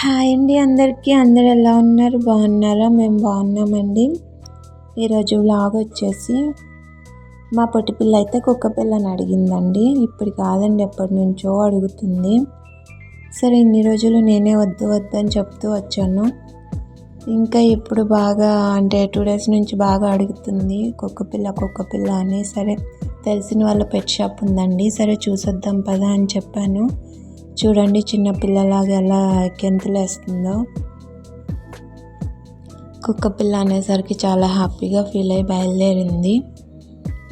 Hi అండి అందరికీ. అందరు ఎలా ఉన్నారు? బాగున్నారా? మేము బాగున్నామండి. ఈరోజు వ్లాగ్ వచ్చేసి మా పొట్టి పిల్ల అయితే కుక్క పిల్లని అడిగిందండి. ఇప్పుడు కాదండి ఎప్పటి నుంచో అడుగుతుంది. సరే ఇన్ని రోజులు నేనే వద్దు వద్దు అని చెప్తూ వచ్చాను. ఇంకా ఇప్పుడు బాగా అంటే టూ డేస్ నుంచి బాగా అడుగుతుంది. కుక్క పిల్ల కుక్క పిల్ల అని. సరే తెలిసిన వాళ్ళ పెట్ షాప్ ఉందండి. సరే చూసొద్దాం పదా అని చెప్పాను. చూడండి చిన్న పిల్లలాగా ఎలా గెంతులేస్తుందో. కుక్క పిల్ల అనేసరికి చాలా హ్యాపీగా ఫీల్ అయ్యి బయలుదేరింది.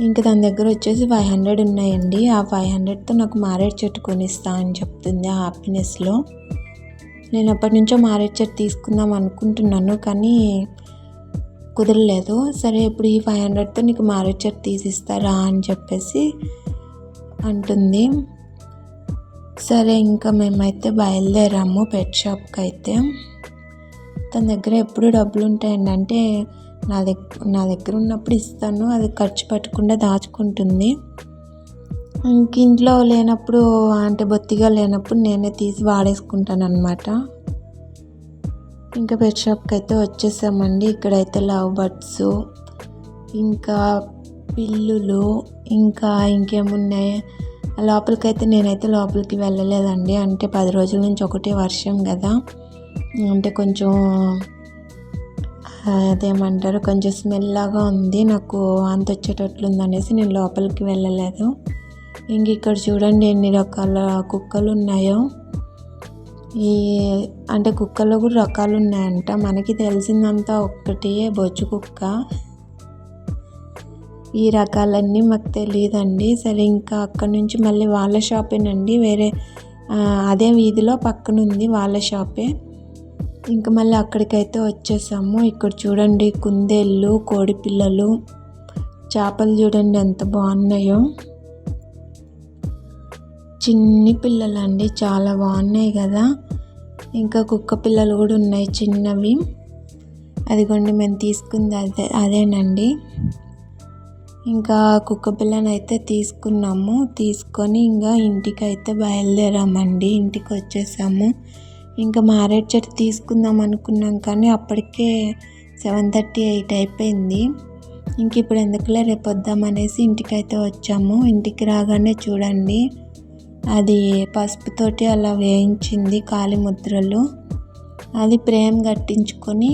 ఇంకా దాని దగ్గర వచ్చేసి ఫైవ్ హండ్రెడ్ ఉన్నాయండి. ఆ ఫైవ్ హండ్రెడ్తో నాకు మారేడు చెట్టు కొనిస్తా అని చెప్తుంది ఆ హ్యాపీనెస్లో. నేను అప్పటి నుంచో మారేడు చెట్టు తీసుకుందాం అనుకుంటున్నాను కానీ కుదరలేదు. సరే ఇప్పుడు ఈ ఫైవ్ హండ్రెడ్తో నీకు మారేడు చెట్టు తీసిస్తారా అని చెప్పేసి అంటుంది. సరే ఇంకా మేమైతే బయలుదేరాము పెట్ షాప్కి అయితే తన దగ్గర ఎప్పుడు డబ్బులు ఉంటాయండి అంటే నా దగ్గర నా దగ్గర ఉన్నప్పుడు ఇస్తాను అది ఖర్చు పెట్టకుండా దాచుకుంటుంది. ఇంక ఇంట్లో లేనప్పుడు అంటే బొత్తిగా లేనప్పుడు నేనే తీసి వాడేసుకుంటాను అనమాట ఇంకా పెట్ షాప్కి అయితే వచ్చేసామండి. ఇక్కడైతే లవ్ బర్డ్స్ ఇంకా పిల్లులు ఇంకా ఇంకేమున్నాయి? లోపలికైతే నేనైతే లోపలికి వెళ్ళలేదండి. అంటే పది రోజుల నుంచి ఒకటే వర్షం కదా. అంటే కొంచెం అదేమంటారు కొంచెం స్మెల్ లాగా ఉంది. నాకు అంత వచ్చేటట్లుంది అనేసి నేను లోపలికి వెళ్ళలేదు. ఇంక ఇక్కడ చూడండి ఎన్ని రకాల కుక్కలు ఉన్నాయో ఈ అంటే కుక్కల్లో కూడా రకాలు ఉన్నాయంట మనకి తెలిసిందంతా ఒక్కటే బొచ్చు కుక్క. ఈ రకాలన్నీ మాకు తెలియదండి సరే ఇంకా అక్కడ నుంచి మళ్ళీ వాళ్ళ షాపేనండి. వేరే అదే వీధిలో పక్కన ఉంది వాళ్ళ షాపే. ఇంకా మళ్ళీ అక్కడికైతే వచ్చేసాము. ఇక్కడ చూడండి కుందేళ్ళు కోడిపిల్లలు చేపలు చూడండి ఎంత బాగున్నాయో. చిన్ని పిల్లలు అండి చాలా బాగున్నాయి కదా. ఇంకా కుక్క పిల్లలు కూడా ఉన్నాయి చిన్నవి. అదిగోండి మేము తీసుకుంది అదే అదేనండి. ఇంకా కుక్క పిల్లని అయితే తీసుకున్నాము. తీసుకొని ఇంకా ఇంటికి అయితే బయలుదేరామండి. ఇంటికి వచ్చేసాము ఇంకా మారేడు చెట్టు తీసుకుందాం అనుకున్నాం కానీ అప్పటికే సెవెన్ థర్టీ ఎయిట్ అయిపోయింది. ఇంక ఇప్పుడు ఎందుకులే రేపు వద్దామనేసి ఇంటికి అయితే వచ్చాము. ఇంటికి రాగానే చూడండి. అది పసుపుతోటి అలా వేయించింది కాలి ముద్రలు అది ప్రేమ్ కట్టించుకొని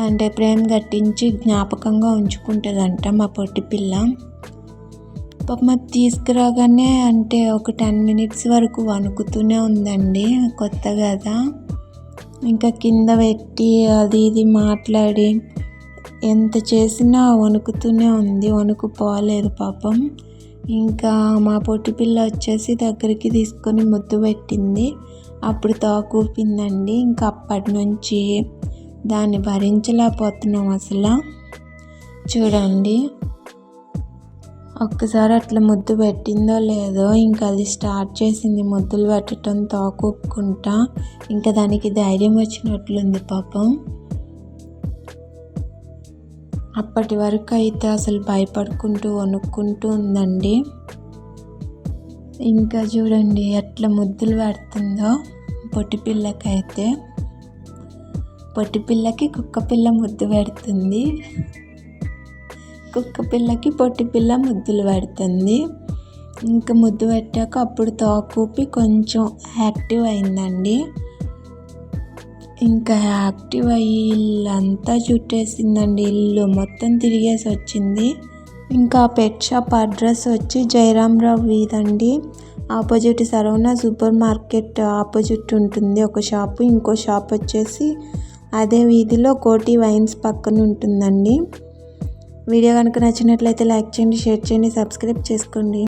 అంటే ప్రేమ కట్టించి జ్ఞాపకంగా ఉంచుకుంటుందంట మా పొట్టి పిల్ల. పాపం అది తీసుకురాగానే అంటే ఒక టెన్ మినిట్స్ వరకు వణుకుతూనే ఉందండి కొత్త కదా ఇంకా కింద పెట్టి అది ఇది మాట్లాడి ఎంత చేసినా వణుకుతూనే ఉంది వణుకు పోలేదు పాపం. ఇంకా మా పొట్టి పిల్ల వచ్చేసి దగ్గరికి తీసుకొని ముద్దు పెట్టింది. అప్పుడు తాకూపిందండి ఇంకా అప్పటి నుంచి దాన్ని భరించలేకపోతున్నాం అసలు. చూడండి. ఒక్కసారి అట్లా ముద్దు పెట్టిందో లేదో ఇంకా అది స్టార్ట్ చేసింది ముద్దులు పెట్టడం తోకొక్కుంటా ఇంకా దానికి ధైర్యం వచ్చినట్లుంది పాపం. అప్పటి వరకు అయితే అసలు భయపడుకుంటూ వణుక్కుంటూ ఉందండి. ఇంకా చూడండి ఎట్లా ముద్దులు పెడుతుందో పొట్టి పిల్లకైతే. పొట్టి పిల్లకి కుక్క పిల్ల ముద్దు పెడుతుంది. కుక్క పిల్లకి పొట్టి పిల్ల ముద్దులు పెడుతుంది. ఇంకా ముద్దు పెట్టాక అప్పుడు తోకూపి కొంచెం యాక్టివ్ అయిందండి. ఇంకా యాక్టివ్ అయ్యి ఇల్లంతా చుట్టేసిందండి. ఇల్లు మొత్తం తిరిగేసి వచ్చింది. ఇంకా పెట్ షాప్ అడ్రస్ వచ్చి Jayaramarao వీధండి. Opposite Saravana super market opposite ఉంటుంది ఒక షాపు. ఇంకో షాప్ వచ్చేసి అదే వీధిలో కోటి వైన్స్ పక్కన ఉంటుందండి. వీడియో కనుక నచ్చినట్లయితే లైక్ చేయండి షేర్ చేయండి సబ్స్క్రైబ్ చేసుకోండి.